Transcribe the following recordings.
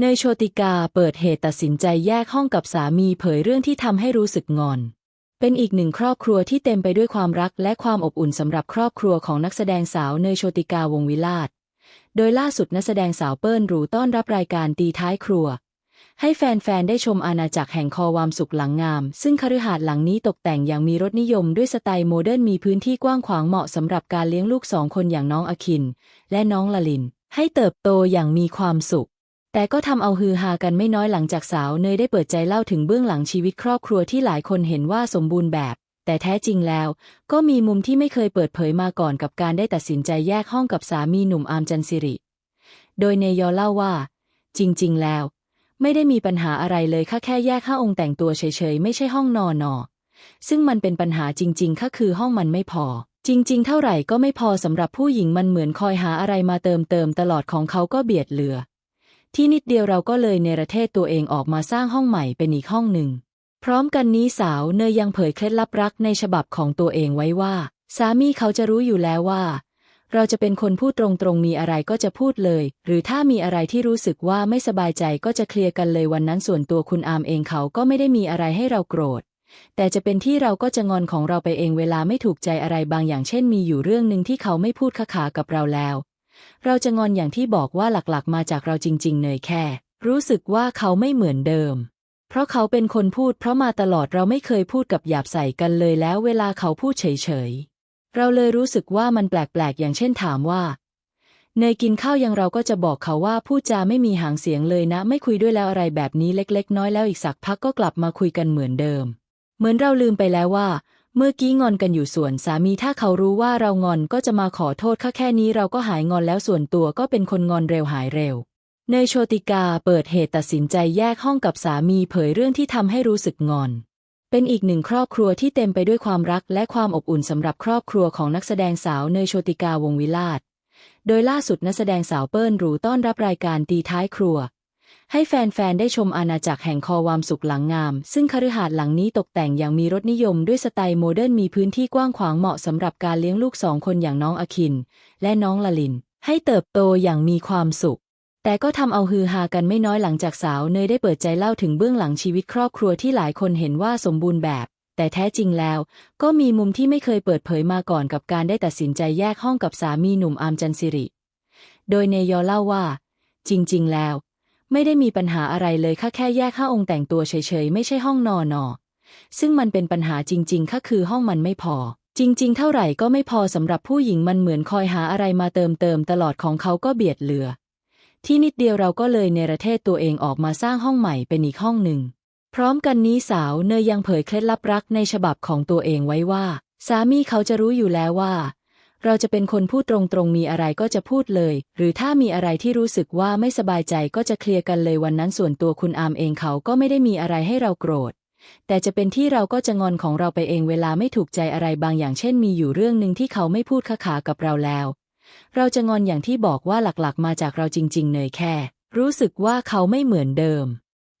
เนยโชติกาเปิดเหตุตัดสินใจแยกห้องกับสามีเผยเรื่องที่ทำให้รู้สึกงอน เป็นอีกหนึ่งครอบครัวที่เต็มไปด้วยความรักและความอบอุ่นสำหรับครอบครัวของนักแสดงสาวเนยโชติกาวงวิลาศโดยล่าสุดนักแสดงสาวเปิ้ลหรูต้อนรับรายการตีท้ายครัว ให้แฟน ๆ ได้ชมอาณาจักรแห่งคอวามสุขหลังงาม ซึ่งคฤหาสน์หลังนี้ตกแต่งอย่างมีรสนิยมด้วยสไตล์โมเดิร์นมีพื้นที่กว้างขวางเหมาะสำหรับการเลี้ยงลูกสองคนอย่างน้องอคิน และน้องลลิน ให้เติบโตอย่างมีความสุข แต่ก็ทำเอาฮือฮากันไม่น้อยหลังจากสาวเนยได้เปิดใจเล่าถึงเบื้องหลังชีวิตครอบครัวที่หลายคนเห็นว่าสมบูรณ์แบบ แต่แท้จริงแล้ว ก็มีมุมที่ไม่เคยเปิดเผยมาก่อนกับการได้ตัดสินใจแยกห้องกับสามีหนุ่มอาร์มจันสิริ โดยเนยอเล่าว่า จริง ๆ แล้ว ไม่ได้มีปัญหาอะไรเลยค่ะแค่แยกห้าองค์แต่งตัวเฉยๆไม่ใช่ห้องนอนนอซึ่งมันเป็นปัญหาจริงๆค่ะคือห้องมันไม่พอจริงๆ เท่าไหร่ก็ไม่พอสำหรับผู้หญิงมันเหมือนคอยหาอะไรมาเติมเติมตลอดของเขาก็เบียดเหลือ ที่นิดเดียวเราก็เลยเนรเทศตัวเองออกมาสร้างห้องใหม่เป็นอีกห้องหนึ่ง พร้อมกันนี้สาวเนยยังเผยเคล็ดลับรักในฉบับของตัวเองไว้ว่า สามีเขาจะรู้อยู่แล้วว่า เราจะเป็นคนพูดตรงๆมีอะไรก็จะพูดเลย หรือถ้ามีอะไรที่รู้สึกว่าไม่สบายใจก็จะเคลียร์กันเลยวันนั้นส่วนตัวคุณอามเองเขาก็ไม่ได้มีอะไรให้เราโกรธแต่จะเป็นที่เราก็จะงอนของเราไปเองเวลาไม่ถูกใจอะไรบางอย่างเช่นมีอยู่เรื่องหนึ่งที่เขาไม่พูดคาขากับเราแล้ว เราจะงอนอย่างที่บอกว่าหลักๆ มาจากเราจริง ๆ เนยแค่ รู้สึกว่าเขาไม่เหมือนเดิม เพราะเขาเป็นคนพูดเพราะมาตลอดเราไม่เคยพูดกับหยาบใส่กันเลยแล้วเวลาเขาพูดเฉยๆ เราเลยรู้สึกว่ามันแปลกๆ อย่างเช่นถามว่าเนยกินข้าวยังเราก็จะบอกเขาว่าพูดจาไม่มีหางเสียงเลยนะ ไม่คุยด้วยแล้วอะไรแบบนี้เล็ก ๆ น้อยแล้วอีกสักพักก็กลับมาคุยกันเหมือนเดิม เหมือนเราลืมไปแล้วว่า เมื่อกี้งอนกันอยู่ส่วนสามีถ้าเขารู้ว่าเรางอนก็จะมาขอโทษค่ะแค่นี้เราก็หายงอนแล้วส่วนตัวก็เป็นคนงอนเร็วหายเร็ว เนยโชติกาเปิดเหตุตัดสินใจแยกห้องกับสามีเผยเรื่องที่ทำให้รู้สึกงอน เป็นอีกหนึ่งครอบครัวที่เต็มไปด้วยความรักและความอบอุ่นสำหรับครอบครัวของนักแสดงสาวเนยโชติกาวงวิลาศโดยล่าสุดนักแสดงสาวเปิ้ลรูต้อนรับรายการตีท้ายครัว ให้แฟน ๆ ได้ชมอาณาจักรแห่งคอวามสุขหลังงาม ซึ่งคฤหาสน์หลังนี้ตกแต่งอย่างมีรสนิยมด้วยสไตล์โมเดิร์นมีพื้นที่กว้างขวางเหมาะสำหรับการเลี้ยงลูกสองคนอย่างน้องอคิน และน้องลลิน ให้เติบโตอย่างมีความสุข แต่ก็ทำเอาฮือฮากันไม่น้อยหลังจากสาวเนยได้เปิดใจเล่าถึงเบื้องหลังชีวิตครอบครัวที่หลายคนเห็นว่าสมบูรณ์แบบ แต่แท้จริงแล้วก็มีมุมที่ไม่เคยเปิดเผยมาก่อนกับการได้ตัดสินใจแยกห้องกับสามีหนุ่มอามจันสิริ โดยเนยอเล่าว่า จริง ๆ แล้ว ไม่ได้มีปัญหาอะไรเลยค่ะแค่แยกห้าองค์แต่งตัวเฉยๆ ไม่ใช่ห้องนอนนอซึ่งมันเป็นปัญหาจริงๆค่ะคือห้องมันไม่พอ จริง ๆ เท่าไหร่ก็ไม่พอสำหรับผู้หญิงมันเหมือนคอยหาอะไรมาเติมเติมตลอดของเขาก็เบียดเหลือ ที่นิดเดียวเราก็เลยเนรเทศตัวเองออกมาสร้างห้องใหม่เป็นอีกห้องหนึ่ง พร้อมกันนี้สาวเนยยังเผยเคล็ดลับรักในฉบับของตัวเองไว้ว่า สามีเขาจะรู้อยู่แล้วว่า เราจะเป็นคนพูดตรงๆ มีอะไรก็จะพูดเลย หรือถ้ามีอะไรที่รู้สึกว่าไม่สบายใจก็จะเคลียร์กันเลยวันนั้นส่วนตัวคุณอามเองเขาก็ไม่ได้มีอะไรให้เราโกรธ แต่จะเป็นที่เราก็จะงอนของเราไปเองเวลาไม่ถูกใจอะไรบางอย่างเช่นมีอยู่เรื่องหนึ่งที่เขาไม่พูดค้าขากับเราแล้ว เราจะงอนอย่างที่บอกว่าหลักๆ มาจากเราจริง ๆ เนยแค่ รู้สึกว่าเขาไม่เหมือนเดิม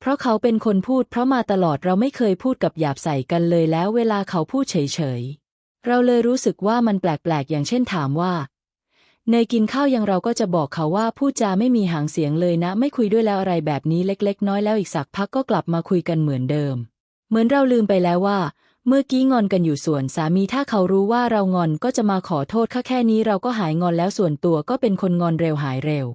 เพราะเขาเป็นคนพูดเพราะมาตลอดเราไม่เคยพูดกับหยาบใส่กันเลยแล้วเวลาเขาพูดเฉยๆ เราเลยรู้สึกว่ามันแปลกๆ อย่างเช่นถามว่า เนยกินข้าวยังเราก็จะบอกเขาว่าพูดจาไม่มีหางเสียงเลยนะ ไม่คุยด้วยแล้วอะไรแบบนี้เล็กๆ น้อยแล้วอีกสักพักก็กลับมาคุยกันเหมือนเดิม เหมือนเราลืมไปแล้วว่า เมื่อกี้งอนกันอยู่ส่วนสามีถ้าเขารู้ว่าเรางอนก็จะมาขอโทษค่แค่นี้เราก็หายงอนแล้วส่วนตัวก็เป็นคนงอนเร็วหายเร็ว